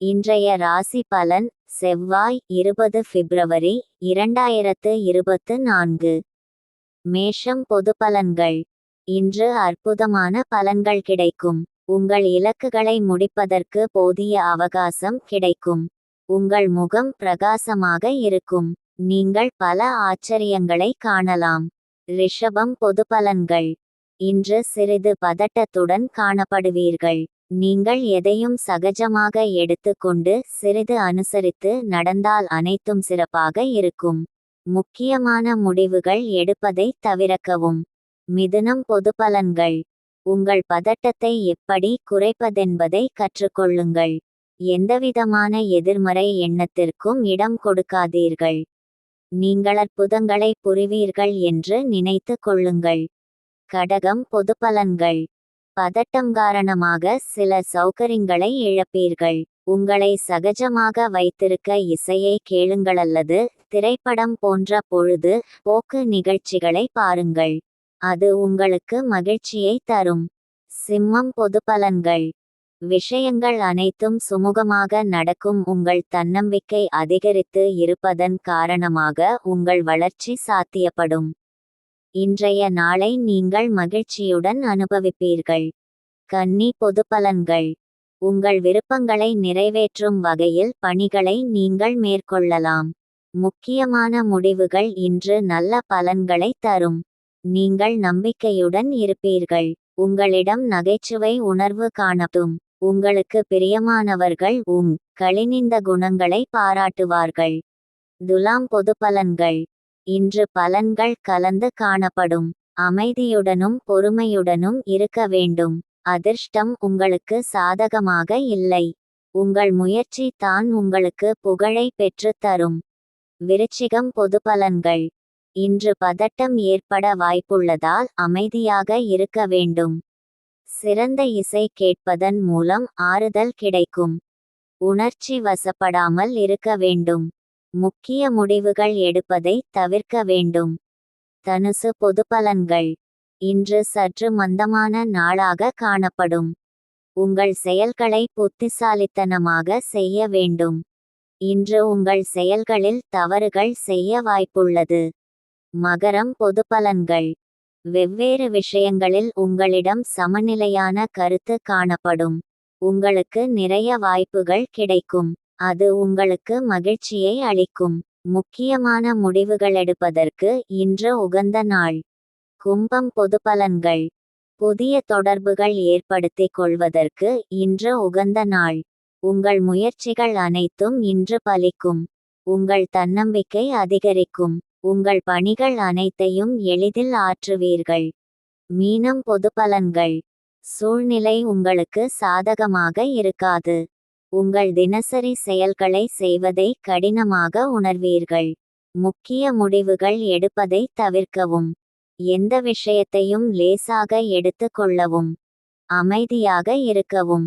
இன்றைய ராசி பலன் செவ்வாய் இருபது பிப்ரவரி இரண்டாயிரத்து இருபத்து நான்கு. மேஷம் பொது பலன்கள். இன்று அற்புதமான பலன்கள் கிடைக்கும். உங்கள் இலக்குகளை முடிப்பதற்கு போதிய அவகாசம் கிடைக்கும். உங்கள் முகம் பிரகாசமாக இருக்கும். நீங்கள் பல ஆச்சரியங்களை காணலாம். ரிஷபம் பொது பலன்கள். இன்று சிறிது பதட்டத்துடன் காணப்படுவீர்கள். நீங்கள் எதையும் சகஜமாக எடுத்துக்கொண்டு சிறிது அனுசரித்து நடந்தால் அனைத்தும் சிறப்பாக இருக்கும். முக்கியமான முடிவுகள் எடுப்பதை தவிர்க்கவும். மிதுனம் பொது பலன்கள் உங்கள் பதட்டத்தை எப்படி குறைப்பதென்பதை கற்றுக்கொள்ளுங்கள். எந்தவிதமான எதிர்மறை எண்ணத்திற்கும் இடம் கொடுக்காதீர்கள். நீங்கள் அற்புதங்களை புரிவீர்கள் என்று நினைத்து கொள்ளுங்கள். கடகம் பொது பலன்கள் பதட்டம் காரணமாக சில சௌகரியங்களை இழப்பீர்கள். உங்களை சகஜமாக வைத்திருக்க இசையை கேளுங்கள் அல்லது திரைப்படம் போன்ற பொழுது போக்கு நிகழ்ச்சிகளை பாருங்கள். அது உங்களுக்கு மகிழ்ச்சியை தரும். சிம்மம் பொது பலன்கள். விஷயங்கள் அனைத்தும் சுமூகமாக நடக்கும். உங்கள் தன்னம்பிக்கை அதிகரித்து இருப்பதன் காரணமாக உங்கள் வளர்ச்சி சாத்தியப்படும். இன்றைய நாளை நீங்கள் மகிழ்ச்சியுடன் அனுபவிப்பீர்கள். கன்னி பொது பலன்கள் உங்கள் விருப்பங்களை நிறைவேற்றும் வகையில் பணிகளை நீங்கள் மேற்கொள்ளலாம். முக்கியமான முடிவுகள் இன்று நல்ல பலன்களை தரும். நீங்கள் நம்பிக்கையுடன் இருப்பீர்கள். உங்களிடம் நகைச்சுவை உணர்வு காணட்டும். உங்களுக்கு பிரியமானவர்கள் உம் களினிந்த குணங்களை பாராட்டுவார்கள். துலாம் பொது பலன்கள் இன்று பலன்கள் கலந்து காணப்படும். அமைதியுடனும் பொறுமையுடனும் இருக்க வேண்டும். அதிர்ஷ்டம் உங்களுக்கு சாதகமாக இல்லை. உங்கள் முயற்சி தான் உங்களுக்கு புகழை பெற்றுத் தரும். விருச்சிகம் பொது பலன்கள். இன்று பதட்டம் ஏற்பட வாய்ப்புள்ளதால் அமைதியாக இருக்க வேண்டும். சிறந்த இசை கேட்பதன் மூலம் ஆறுதல் கிடைக்கும். உணர்ச்சி வசப்படாமல் இருக்க வேண்டும். முக்கிய முடிவுகள் எடுப்பதை தவிர்க்க வேண்டும். தனுசு பொது பலன்கள் இன்று சற்று மந்தமான நாளாக காணப்படும். உங்கள் செயல்களை புத்திசாலித்தனமாக செய்ய வேண்டும். இன்று உங்கள் செயல்களில் தவறுகள் செய்ய வாய்ப்புள்ளது. மகரம் பொது பலன்கள் வெவ்வேறு விஷயங்களில் உங்களிடம் சமநிலையான கருத்து காணப்படும். உங்களுக்கு நிறைய வாய்ப்புகள் கிடைக்கும். அது உங்களுக்கு மகிழ்ச்சியை அளிக்கும். முக்கியமான முடிவுகள் எடுப்பதற்கு இன்று உகந்த நாள். கும்பம் பொது பலன்கள் புதிய தொடர்புகள் ஏற்படுத்திக் கொள்வதற்கு இன்று உகந்த நாள். உங்கள் முயற்சிகள் அனைத்தும் இன்று பலிக்கும். உங்கள் தன்னம்பிக்கை அதிகரிக்கும். உங்கள் பணிகள் அனைத்தையும் எளிதில் ஆற்றுவீர்கள். மீனம் பொது பலன்கள் சூழ்நிலை உங்களுக்கு சாதகமாக இருக்காது. உங்கள் தினசரி செயல்களை செய்வதை கடினமாக உணர்வீர்கள். முக்கிய முடிவுகள் எடுப்பதை தவிர்க்கவும். எந்த விஷயத்தையும் லேசாக எடுத்து கொள்ளவும். அமைதியாக இருக்கவும்.